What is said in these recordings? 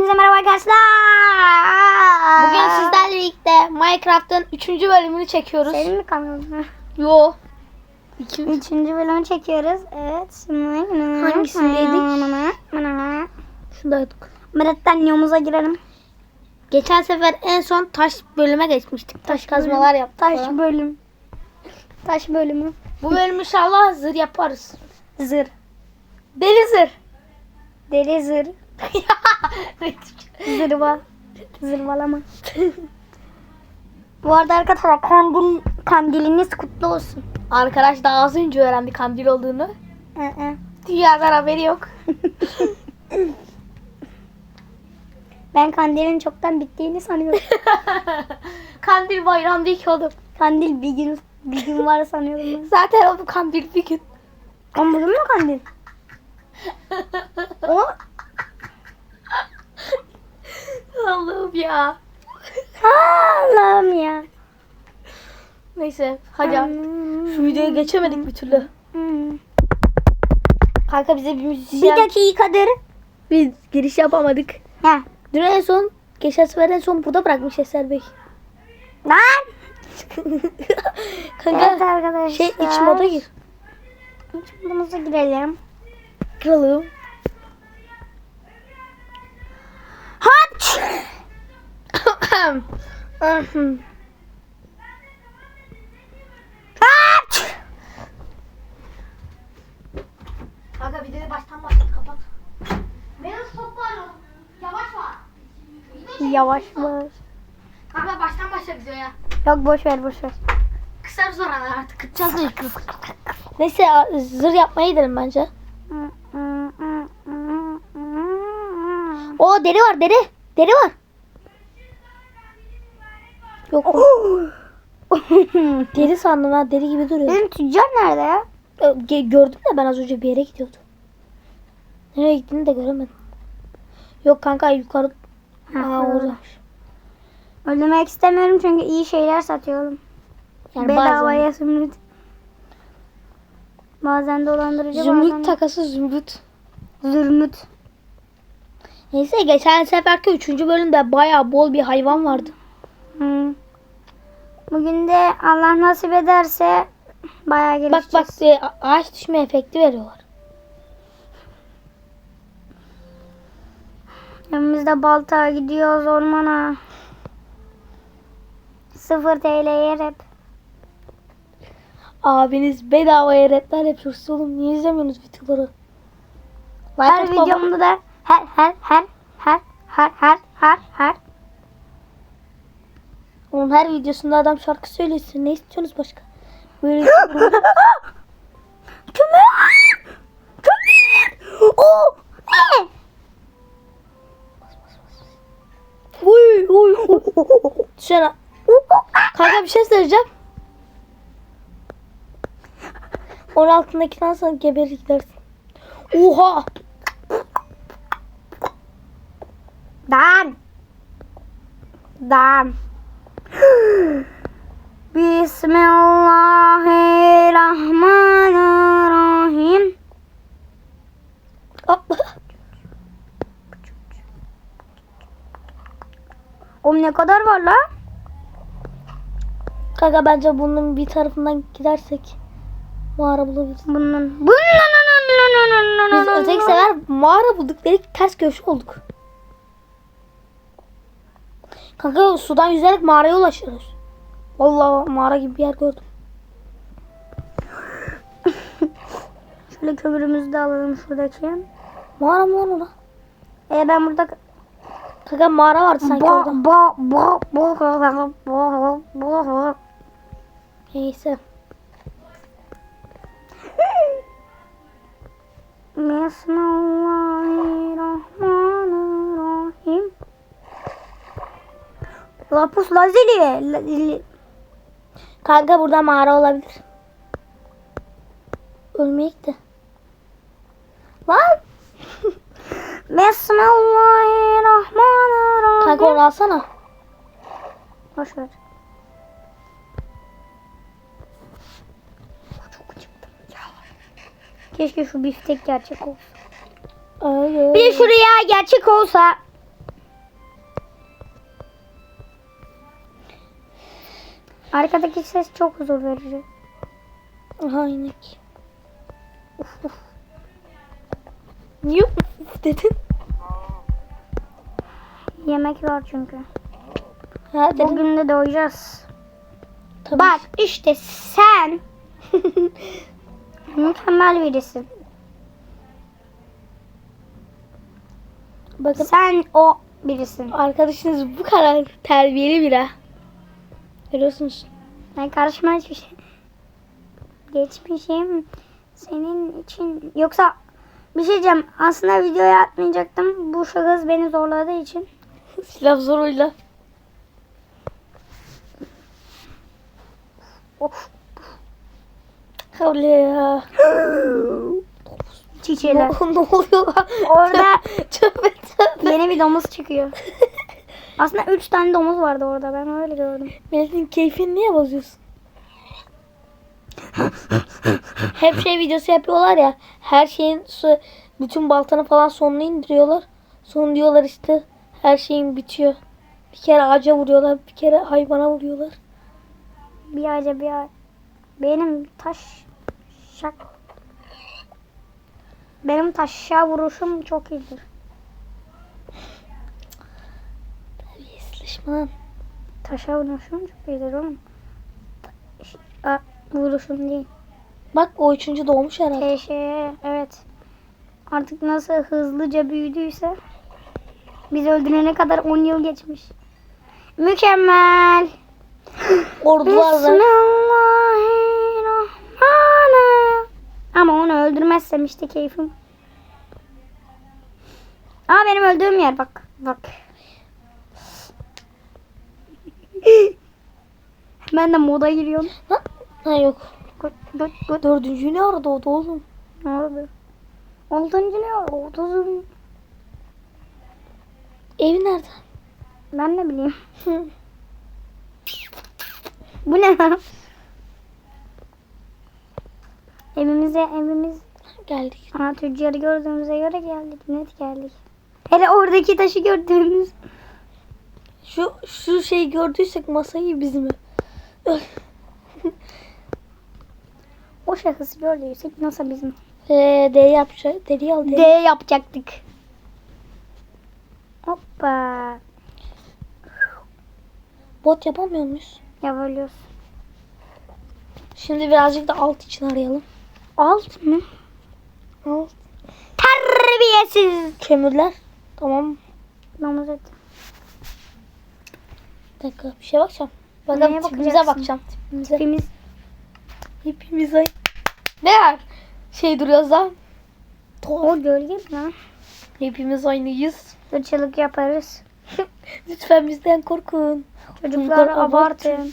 Hepinize merhaba arkadaşlar. Bugün sizlerle birlikte Minecraft'ın 3. bölümünü çekiyoruz. Senin mi kanalın? Yo. İki. Üçüncü bölümü çekiyoruz. Evet. Şimdi Hangisindeydik? Şundaydık. Mırat'tan yomuza girelim. Geçen sefer en son taş bölüme geçmiştik. Taş kazmalar yaptık. Taş falan. bölüm. Taş bölümü. Bu bölüm inşallah zır yaparız. Zır. Deli zır. Deli zır. Zırva. Zırvalama. Bu arada arkadaşlar kandil, kandiliniz kutlu olsun. Arkadaş daha az önce öğrendi kandil olduğunu. Dünyadan haberi yok. Ben kandilin çoktan bittiğini sanıyorum. kandil bayram değil ki oğlum. Kandil bir gün bir gün var sanıyorum ben. Zaten o kandil bir gün. Bugün mü kandil? O Allah'ım ya. Allah'ım ya. Neyse hadi. Şu videoyu geçemedik bir türlü. Kanka bize bir Bir müzisyen... dakikadır. Biz giriş yapamadık. Ha. Dün en son, geçen sefer en son burada bırakmış Eser Bey. Lan. Kanka Evet arkadaşlar. şey iç moda gir. İç modumuza girelim. Kralım. Haç. Kanka videoyu baştan başlat kapat. Benim toplarım. Yavaş var. Yavaş yavaş. Kanka baştan başla videoya. Yok boş ver boş ver. Kısa sonra artık kıtacağız mecbur. Neyse zır yapmaya gidelim bence. O deri var deri. Deri var. Yok. deri sandım ha deri gibi duruyor. Benim tüccar nerede ya? Ge- Gördüm de ben az önce bir yere gidiyordu. Nereye gittiğini de göremedim. Yok kanka yukarı. Ha, Aa orada. Öldürmek istemiyorum çünkü iyi şeyler satıyorum. Yani Bedavaya zümrüt. Bazen dolandırıcı bazen zümrüt bazen takası zümrüt. zümrüt. Neyse geçen seferki üçüncü bölümde baya bol bir hayvan vardı. Hmm. Bugün de Allah nasip ederse bayağı Bak gelişeceğiz. bak e, a- ağaç düşme efekti veriyorlar. Önümüzde balta gidiyoruz ormana. Sıfır TL'ye rap. Abiniz bedavaya rapler yapıyorsunuz oğlum. Niye izlemiyorsunuz videoları? Like Her videomda da her her her her her her her her Oğlum her videosunda adam şarkı söylesin. Ne istiyorsunuz başka? Böyle Kömür! Kömür! Oo! Ne? Uy uy. Dışarı. Kanka bir şey söyleyeceğim. Onun altındaki sana geberir gidersin. Oha. Dan. Dan. Bismillahirrahmanirrahim. Oğlum ne kadar var la? Kanka bence bunun bir tarafından gidersek mağara bulabiliriz. Bunun. Bunun. Biz öteki sefer mağara bulduk dedik ters köşe olduk. Kanka sudan yüzerek mağaraya ulaşıyoruz. Vallahi mağara gibi bir yer gördüm. Şöyle kömürümüzü de alalım şuradaki. Mağara mı lan orada? E ben burada Kanka mağara vardı sanki orada. ba ba ba ba ba ba ba Neyse. Bismillahirrahmanirrahim. Lapus lazuli. La- Kanka burada mağara olabilir. Ölmeyek de. Lan. Bismillahirrahmanirrahim. Kanka onu alsana. Boş ver. Keşke şu biftek gerçek olsa. Öyle. Bir de şuraya gerçek olsa Arkadaki ses çok huzur verici. Aha inek. Uf, uf. Niye uf dedin? Yemek var çünkü. Ha dedim. Bugün de doyacağız. Tabii. Bak işte sen mükemmel birisin. Bakın Sen o birisin. arkadaşınız bu kadar terbiyeli bir ha. Görüyorsunuz. Ben karışma hiçbir şey. Geçmişim senin için. Yoksa bir şey diyeceğim. Aslında videoya atmayacaktım. Bu şahıs beni zorladığı için. Silah zoruyla. Of. Öyle ya. Çiçeğler. ne oluyor? Orada yeni bir domuz çıkıyor. Aslında 3 tane domuz vardı orada. Ben öyle gördüm. Milletin keyfini niye bozuyorsun? Hep şey videosu yapıyorlar ya. Her şeyin su, bütün baltanı falan sonuna indiriyorlar. Sonra diyorlar işte her şeyin bitiyor. Bir kere ağaca vuruyorlar, bir kere hayvana vuruyorlar. Bir ağaca bir ağaç. Benim taş şak. Benim taşa vuruşum çok iyidir. Lan. Taşa vuruşum çok iyidir oğlum. A, vuruşum değil. Bak o üçüncü doğmuş herhalde. Teşe evet. Artık nasıl hızlıca büyüdüyse biz öldürene kadar 10 yıl geçmiş. Mükemmel. Ordularla. Bismillahirrahmanirrahim. Ama onu öldürmezsem işte keyfim. Aa benim öldüğüm yer bak. Bak. Ben de moda giriyorum. Lan. Ha yok. Dördüncü ne arada o oğlum? Ne oldu? Altıncı ne oldu? Otuzun. Evi nerede? Ben ne bileyim. Bu ne lan? Evimize evimiz Geldik. Ana tüccarı gördüğümüze göre geldik. Net geldik. Hele oradaki taşı gördüğümüz. Şu şu şeyi gördüysek masayı biz mi? O şahısı gördüysek nasıl bizim? Ee, D yapacak. Deri al D yapacaktık. Hoppa. Bot yapamıyor muyuz? Yapabiliyoruz. Şimdi birazcık da alt için arayalım. Alt mı? Alt. Terbiyesiz. Kömürler. Tamam. Domuz eti. Dakika bir şey bakacağım. Bakalım tipimize bakacağım. Tipimize. Tipimiz Hepimiz ay. Ne var? Şey duruyoruz lan. o gölge mi lan? Hepimiz aynıyız. Irkçılık yaparız. Lütfen bizden korkun. Çocuklar Çocuklar abartın.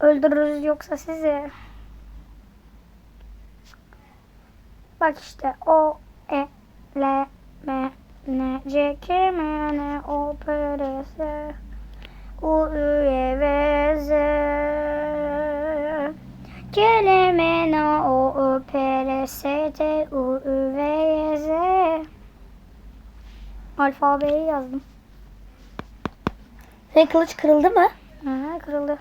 Öldürürüz yoksa sizi. Bak işte o e l m n c k m n o p r s u ü y v z K l m n o ö p r s t u ü v y z Alfabeyi yazdım. Senin kılıç kırıldı mı? Ha, kırıldı.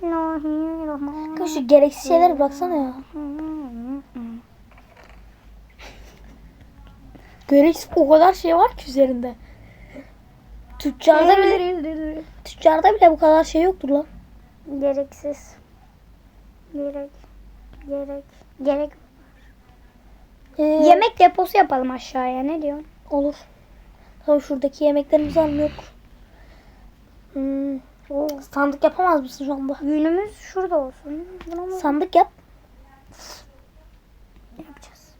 Kanka şu gereksiz şeyleri bıraksana ya. Gereksiz o kadar şey var ki üzerinde. Tüccarda bile, tüccarda bile bu kadar şey yoktur lan. Gereksiz. Gerek. Gerek. Gerek. Ee, Yemek deposu yapalım aşağıya. Ne diyorsun? Olur. Tamam şuradaki yemeklerimizi yok. Hmm, sandık yapamaz mısın şu anda? Günümüz şurada olsun. Bunu mu Sandık yap. yapacağız?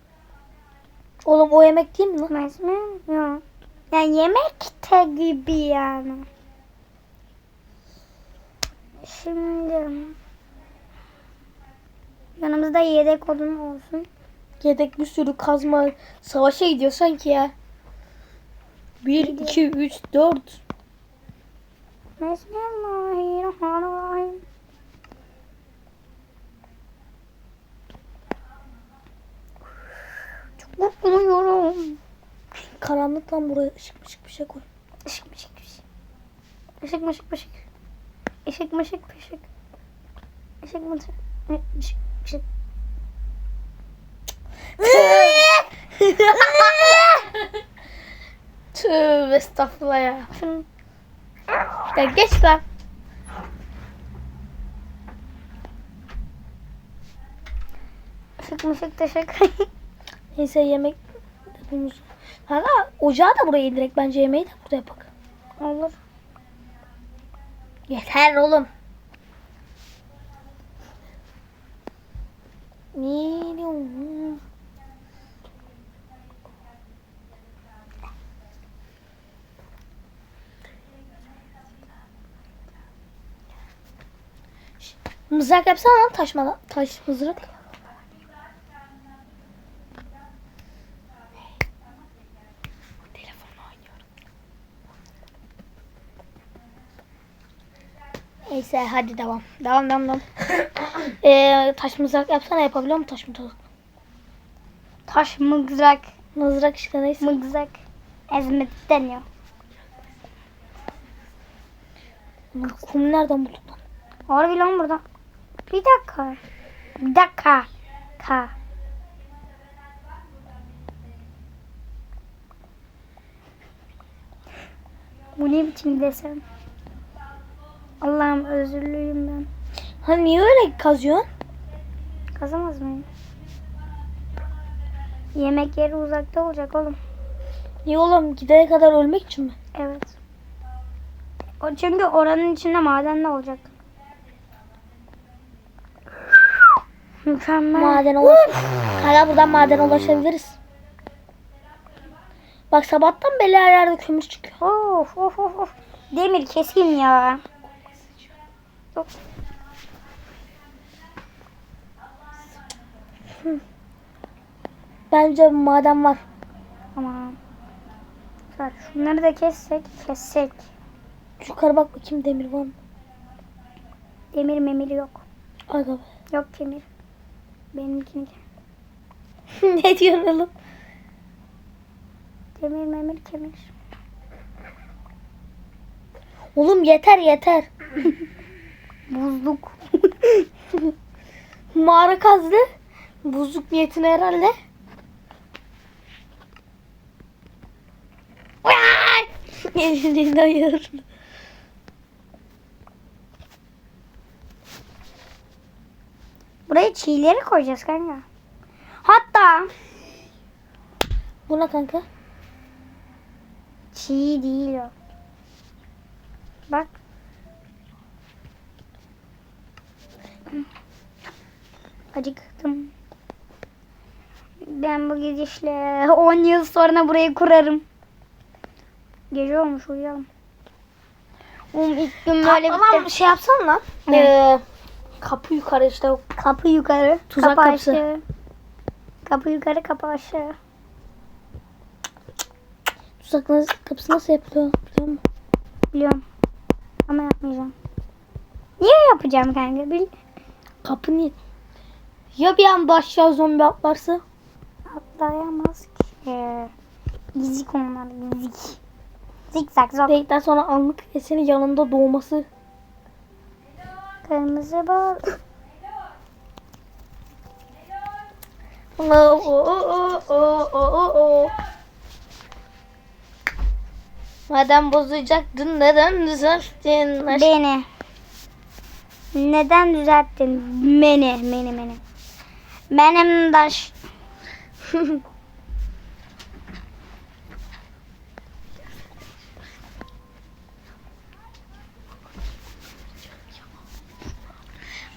Oğlum o yemek değil mi lan? Bilmez mi? Yok. Yani yemek de gibi yani. Şimdi yanımızda yedek odun olsun. Yedek bir sürü kazma savaşa gidiyor sanki ya. 1, 2, 3, 4. Bismillahirrahmanirrahim. Çok korkmuyorum. Karanlık lan buraya ışık ışık bir şey koy. Işık ışık ışık. Işık mışık mışık. Işık mışık mışık. Işık mışık. Işık mışık. Tövbe estağfurullah ya. Ya geç lan. Işık mışık teşekkür Neyse yemek yapıyoruz. Kanka ocağı da buraya indirek bence yemeği de burada yapak. Olur. Yeter oğlum. Milyum. Şş, Mızrak yapsana lan taşma taş mızrak. Neyse hadi devam. Devam devam devam. ee, taş mızrak yapsana yapabiliyor musun taş mızrak? Taş mızrak. Mızrak işte neyse. Mızrak. Ezmet deniyor. Kum nereden buldun lan? Harbi lan burada. Bir dakika. Bir dakika. Ka. Bu ne biçim desem? Allah'ım özürlüyüm ben. Ha niye öyle kazıyorsun? Kazamaz mıyım? Yemek yeri uzakta olacak oğlum. Niye oğlum gidene kadar ölmek için mi? Evet. O çünkü oranın içinde maden de olacak. Mükemmel. Maden ulaş. Hala buradan maden ulaşabiliriz. Bak sabahtan beri her yerde kömür çıkıyor. Of of of of. Demir keskin ya. Of. Bence maden var. Tamam. Güzel. Şunları da kessek. Kessek. Yukarı bak bakayım demir var mı? Demir memir yok. Aga be. Yok kemir. Benimkini. ne diyorsun oğlum? Demir memir kemir. Oğlum yeter yeter. Buzluk. Mağara kazdı. Buzluk niyetine herhalde. Elini ayır. Buraya çiğleri koyacağız kanka. Hatta Bu ne kanka? çiğ değil o. Bak. Ben bu gidişle 10 yıl sonra burayı kurarım. Gece olmuş uyuyalım. Um ilk gün böyle bitti. şey yapsan lan. Ne? Ee, kapı yukarı işte. Kapı yukarı. Tuzak kapı kapısı. aşağı. Kapı yukarı kapı aşağı. Tuzak nasıl, kapısı nasıl yapılıyor? Biliyor musun? Biliyorum. Ama yapmayacağım. Niye yapacağım kanka? Bil Kapı niye? Ya bir anda aşağı zombi atlarsa? Ki. Gizik onlar gizik. Zikzak zok. Dedikten sonra anlık senin yanında doğması. Kırmızı bal. Oo, oo, oo, oo, oo, oo. Madem bozacaktın neden düzelttin? Beni. Neden düzelttin? Beni, beni, beni. Benim daş.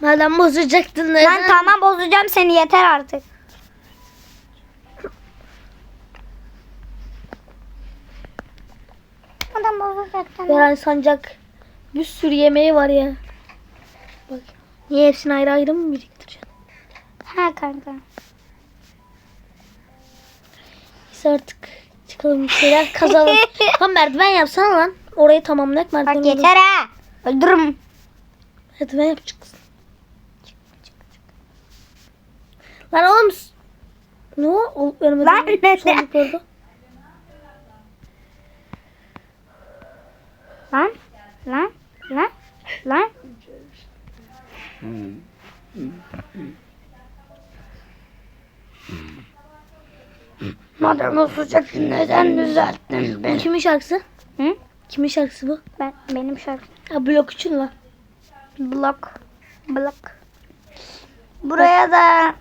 Madem bozacaktın neden? Ben tamam bozacağım seni yeter artık. Adam bozacaktın. Beren Sancak bir sürü yemeği var ya. Bak. Niye hepsini ayrı ayrı mı biriktireceksin? Ha kanka. Neyse artık çıkalım bir şeyler kazalım. Tam merdiven yapsana lan. Orayı tamamlayak merdiven. Bak yeter ha. Öldürürüm. Merdiven yapacaksın. Lan oğlum. Ne o? Olup. Lan ne? Lan. Lan. Lan. Lan. Madem olacak neden düzelttin beni? Kimin şarkısı? Hı? Kimin şarkısı bu? Ben benim şarkım. Ha blok için lan. Blok. Blok. Buraya da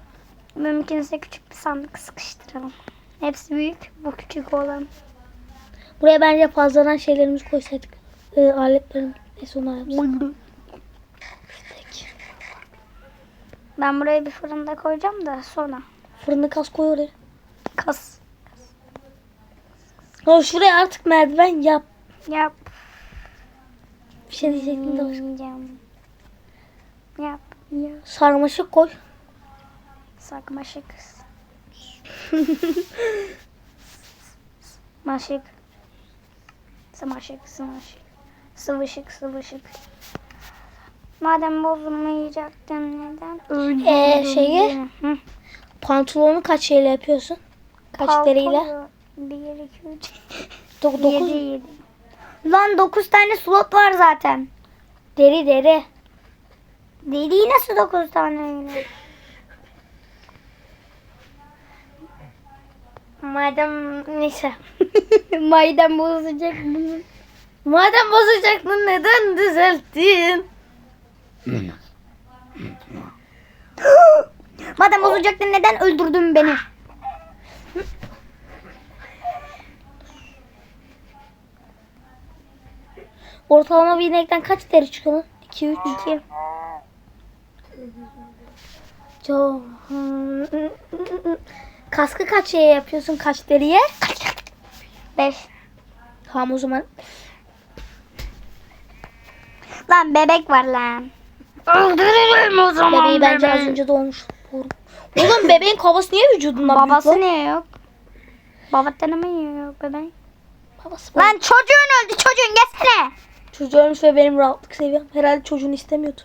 mümkünse küçük bir sandık sıkıştıralım. Hepsi büyük. Bu küçük olan. Buraya bence fazladan şeylerimizi koysaydık. Ee, aletlerin. Neyse onlar yapsın. Ben buraya bir fırında koyacağım da sonra. Fırını kas koy oraya. Kas. Ha şuraya artık merdiven yap. Yap. Bir şey diyecektim de. Yiyeceğim. Yap. Yap. Sarmaşık koy. Sakmaşık. Maşık. Smaşık, smaşık. Sıvışık, sıvışık. Madem bozulmayacaktın neden? Ee, şeyi? Hı. Pantolonu kaç şeyle yapıyorsun? Kaç deriyle? 1, 2, 3, Do- dokuz 7, 7. Lan 9 tane slot var zaten. deri deri. Deliği nasıl 9 tane Madem neyse. Madem bozacak bunu. Madem bozacaktın neden düzelttin? Madem bozacaktın neden öldürdün beni? Ortalama bir inekten kaç deri çıkıyor lan? 2 3 2. Çok. Kaskı kaç şeye yapıyorsun? Kaç deriye? 5. Tamam o zaman. Lan bebek var lan. Öldürürüm o zaman. Bebeği bence az önce doğmuş. Doğru. Oğlum bebeğin kafası niye vücudundan büyük Babası lan? niye yok? Babası niye yok bebeğin? Babası Lan çocuğun öldü çocuğun gelsene. Çocuğu ölmüş ve benim rahatlık seviyem. Herhalde çocuğunu istemiyordu.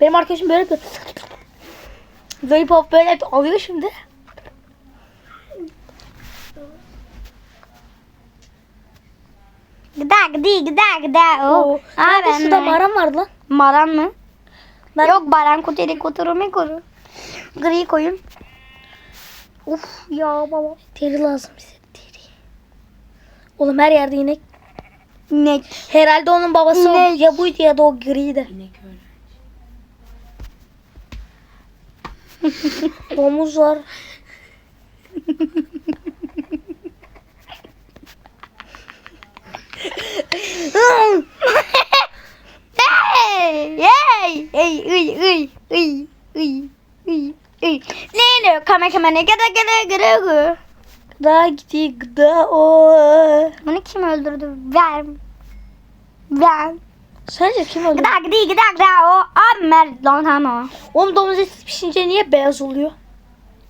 Benim arkadaşım böyle yapıyor. Lollipop böyle yapıyor. alıyor şimdi. Gıda gıda gıda. Oo. Oh. Nerede ben şurada de- maram vardı lan. Maran mı? Ben- Yok baran kuteri kuturu mu kuru? Gri koyun. Uf ya baba. Deri lazım bize deri. Oğlum her yerde inek. İnek. Herhalde onun babası o, İnek. ya buydu ya da o griydi. Domuz var. Ne ne kame kame ne gıda gıda gıda gıda. Gıda gitti gıda o. Bunu kim öldürdü? Ver. Ver. Sence kim öldü? Gıda gıdı gıda gıda o. Abi mer lan ama. Oğlum domuz eti pişince niye beyaz oluyor?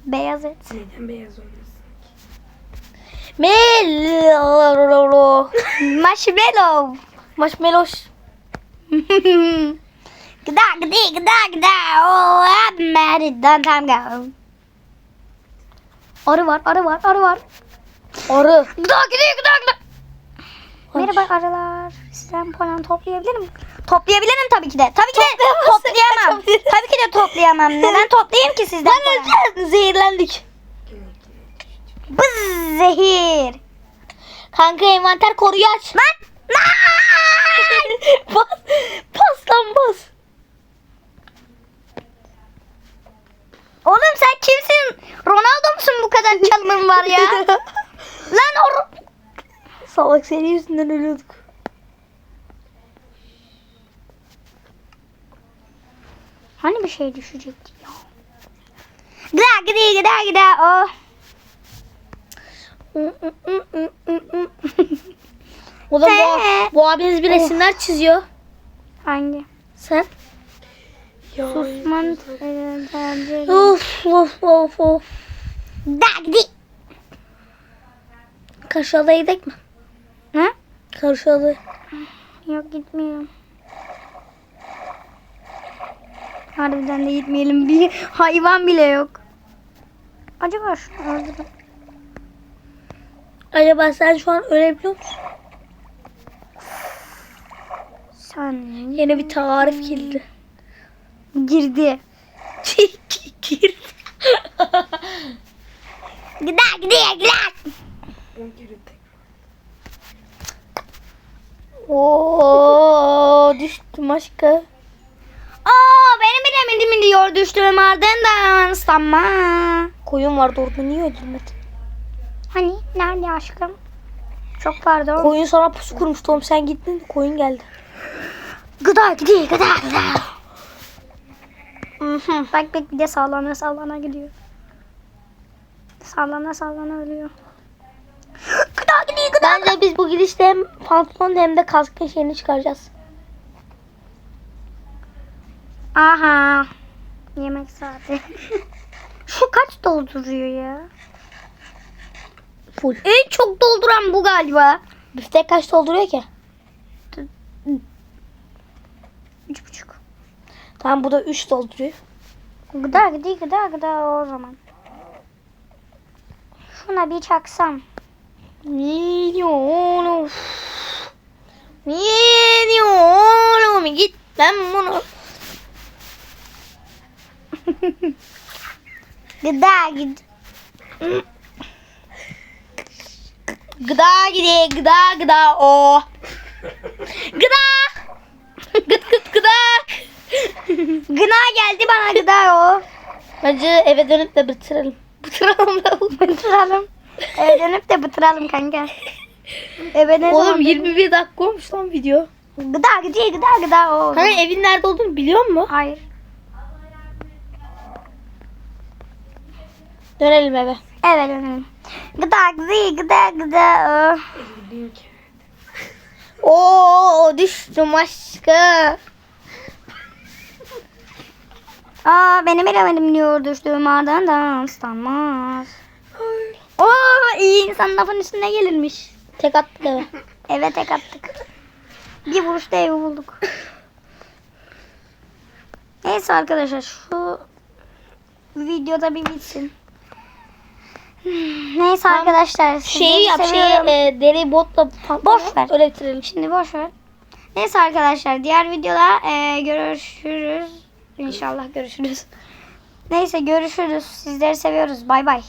Beyaz et. Neden beyaz olmasın? Melo. Marshmallow. Marshmallow. gıda gıdı gıda gıda o. Abi mer don't time go. Arı var, arı var, arı var. Arı. Gıda gıdı gıda gıda. Merhaba arılar. Sizden polen toplayabilir miyim? Toplayabilirim tabii ki de. Tabii ki de toplayamam. tabii ki de toplayamam. Neden toplayayım ki sizden polen? Zehirlendik. Bız zehir. Kanka envanter koruyu aç. Lan. Lan. bas. Bas lan bas. Oğlum sen kimsin? Ronaldo musun bu kadar çalımın var ya? Lan o... Salak senin yüzünden ölüyorduk. Hani bir şey düşecekti ya? Gıda gıdı gıda gıda o. O da bu, bu abiniz bir resimler çiziyor. Hangi? Sen? Susman. Of of of of. Gıda gıdı. Karşıda gidek mi? Ne? Karşıda. Yok gitmiyorum. Harbiden de gitmeyelim. Bir hayvan bile yok. Acaba şunu öldürün. Acaba sen şu an ölebiliyor musun? saniye. Yine bir tarif geldi. Girdi. Gir. Gider gider. Tek. Oo düştüm aşkı. Aa benim bilemedim diyor düştüğüm ardından ıslanma. Koyun vardı orada niye öldürmedin? Hani nerede aşkım? Çok pardon. Koyun sana pusu kurmuştu oğlum sen gittin koyun geldi. Gıda gidiyor gıda gıda. Mhm, bak bak bir de sallana sallana gidiyor. Sallana sallana ölüyor. Gıda gidiyor gıda. Bence biz bu gidişte hem pantolon hem de kaskın şeyini çıkaracağız. Aha. Yemek saati. Şu kaç dolduruyor ya? Full. En çok dolduran bu galiba. Biftek kaç dolduruyor ki? Üç buçuk. Tamam bu da 3 dolduruyor. Gıda gidiyor gıda gıda o zaman. Şuna bir çaksam. Milyon. Milyon. Git ben bunu. Gıda gid. Gıda gidiyor gıda gıda o. Gıda. Gıt gıt gıda. Gına geldi bana gıda o. Bence eve dönüp de bitirelim. Bitirelim da. Bıtıralım. Eve dönüp de bıtıralım kanka. Eve ne Oğlum zaman 21 dakika olmuş lan video. Gıda gidiyor gıda gıda o. Hani evin nerede olduğunu biliyor musun? Hayır. Dönelim eve. Evet dönelim. Gıda gıda gıda kere. Oo düştüm aşkı. Aa benim bilemedim diyor düştüğüm ardından ıslanmaz. Oo iyi insan lafın üstüne gelirmiş. Tek attık eve. Eve tek attık. Bir vuruşta evi bulduk. Neyse arkadaşlar şu videoda bir bitsin. Neyse arkadaşlar. Şeyi sizleri yap şey seviyorum. e, deri botla pantolon. Boş ver. Öyle bitirelim. Şimdi boş ver. Neyse arkadaşlar diğer videoda e, görüşürüz. İnşallah görüşürüz. Neyse görüşürüz. Sizleri seviyoruz. Bay bay.